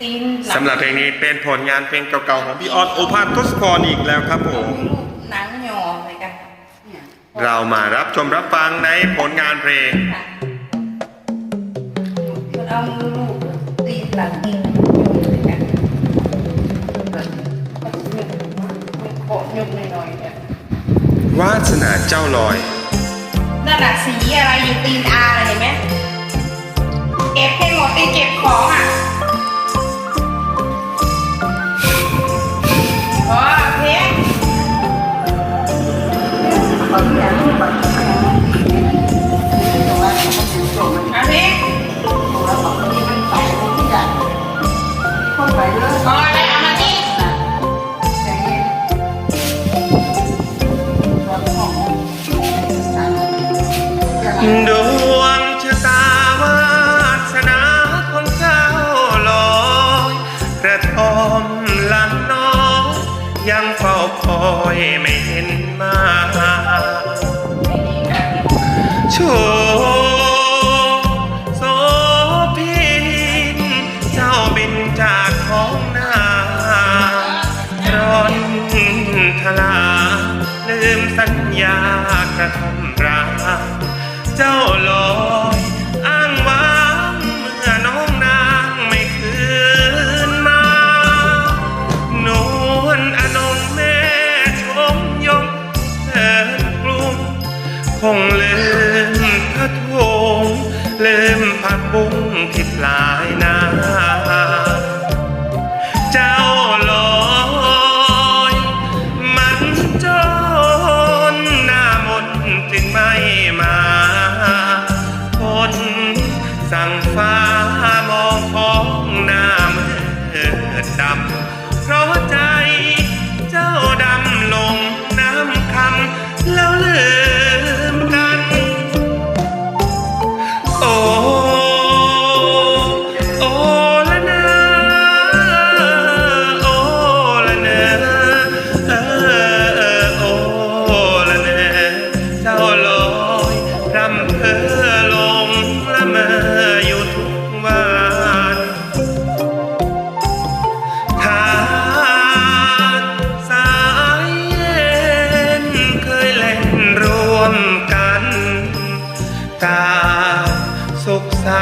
ตีนสำหรับเพลงนี้เป็นผลงานเพลงเก่าๆของพี่ออสโอภาสทศพรอีกแล้วครับผมลูกหนังหยออะไรกันเนี่ยเรามารับชมรับฟังในผลงานเพลงค่ะมันเอามือลูกตีนหลังตีนอะไรกันแบบมันหยุดมันโคหยุดหน่อยๆเนี่ยวาสนาเจ้าลอยนั่นน่ะสีอะไรอยู่ตีนอาเลยเห็นไหมเก็บให้หมดไปเก็บของอะ โชคโสพินเจ้าบินจากท้องนาร้อนทลา ลืมสัญญากระทำราเจ้าลอยอ้างว้างเมื่อน้องนางไม่คืนมานวลอนงแม่ชมยงเถิดกรุงคงลืม พระทงเลืมผักบุ้งที่ปลายนาเจ้าลอยมันจนหน้ามนจึงไม่มาคนสั่งฟ้ามองท้อ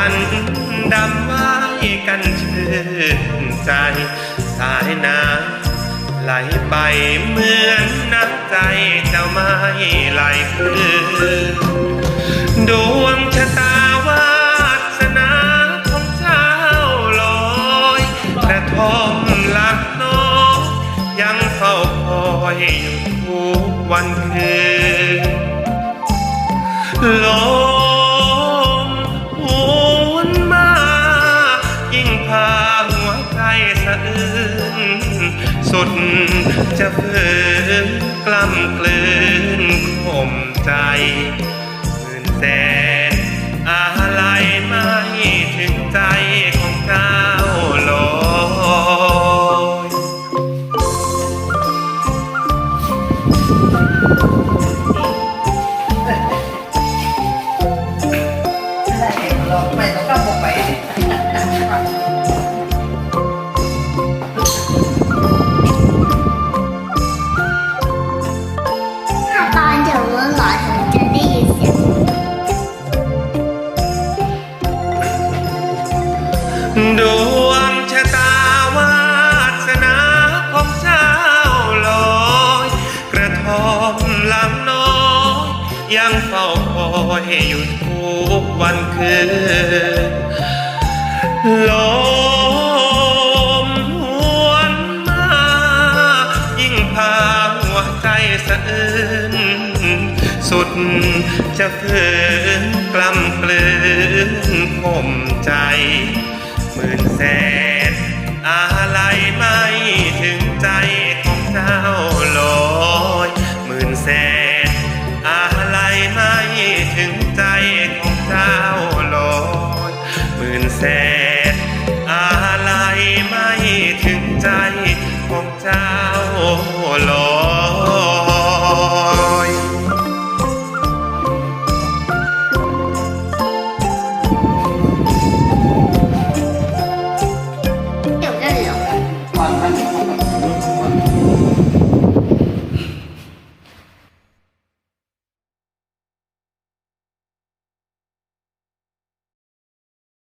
ันดำไว้กันชื่นใจ สายน้ำไหลไปเหมือนน้ำใจเจ้าไม่ไหลคืนดวงชะตาวาสนาของเจ้าลอยกระทอมหลักน้องยังเฝ้าคอยอยู่ทุกวันคืนลม ใจสะอื้นสุดจะฝืนกล้ำกลืนข่มใจมื่นแสนอะไรไม่ถึงใจของเจ้าลอยเดวงชะตาวาสนาของเจ้าลอย กระทอมลำน้อยยังเฝ้าคอยอยู่ทุกวันคืนลมหวนมา ยิ่งพาหัวใจสะอื้นสุดจะฝืนกล้ำกลืนข่มใจ หมื่นแสนอาล